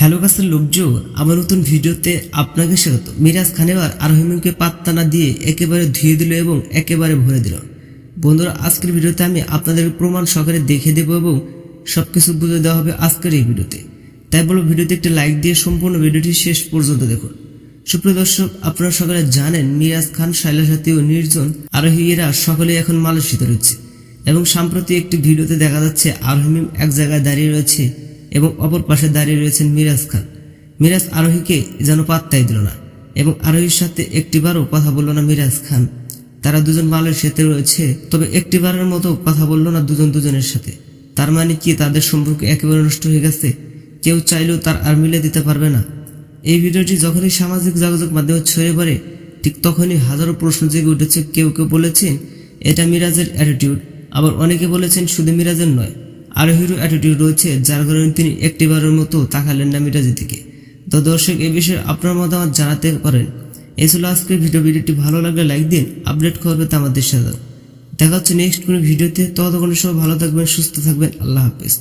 Hello কাছের লোকজো, আমার নতুন ভিডিওতে আপনাকে স্বাগত। মিরাজ খান এবার আরোহিমকে পাত্তা না দিয়ে একেবারে ধুয়ে দিল এবং একেবারে ভরে দিল। বন্ধুরা, আজকের ভিডিওতে আমি আপনাদের প্রমাণ সহকারে দেখে দেবো এবং সবকিছু বুঝে দেওয়া হবে আজকের এই ভিডিওতে। তাই বলো, ভিডিওতে একটি লাইক দিয়ে সম্পূর্ণ ভিডিওটি শেষ পর্যন্ত দেখুন। সুপ্রিয় দর্শক, আপনারা সকলে জানেন, মিরাজ খান শাইলা সাথী ও নির্জন আরোহীরা সকলেই এখন মালয়েশিয়াতে রয়েছে। এবং সাম্প্রতি একটি ভিডিওতে দেখা যাচ্ছে আরোহিম এক জায়গায় দাঁড়িয়ে রয়েছে এবং অপর পাশে দাঁড়িয়ে রয়েছেন মিরাজ খান। মিরাজ আরোহীকে যেন পাত্তাই দিল না এবং আরোহীর সাথে একটিবারও কথা বলল না মিরাজ খান। তারা দুজন মালয়েশিয়াতে রয়েছে, তবে একটিবারের মতো কথা বলল না দুজন দুজনের সাথে। তার মানে কি তাদের সম্পর্ক একেবারে নষ্ট হয়ে গেছে? কেউ চাইলেও তার আর মিলে দিতে পারবে না। এই ভিডিওটি যখনই সামাজিক যোগাযোগ মাধ্যমে ছড়িয়ে পড়ে, ঠিক তখনই হাজারো প্রশ্ন জেগে উঠেছে, কেউ কেউ বলেছেন, এটা মিরাজের অ্যাটিটিউড আবার অনেকে বলেছেন, শুধু মিরাজের নয়। আরও হিরো অ্যাটিটিউড রয়েছে, যার কারণে তিনি একটিবারের মতো তাকালেন না মিরাজের দিকে। তো দর্শক, এ বিষয়ে আপনার মতামত জানাতে পারেন। এই ছিল আজকের ভিডিও। ভিডিওটি ভালো লাগলে লাইক দিন, আপডেট করবে তা আমাদের সাথে দেখা হচ্ছে নেক্সট কোনো ভিডিওতে। ততক্ষণ সব ভালো থাকবেন, সুস্থ থাকবেন। আল্লাহ হাফেজ।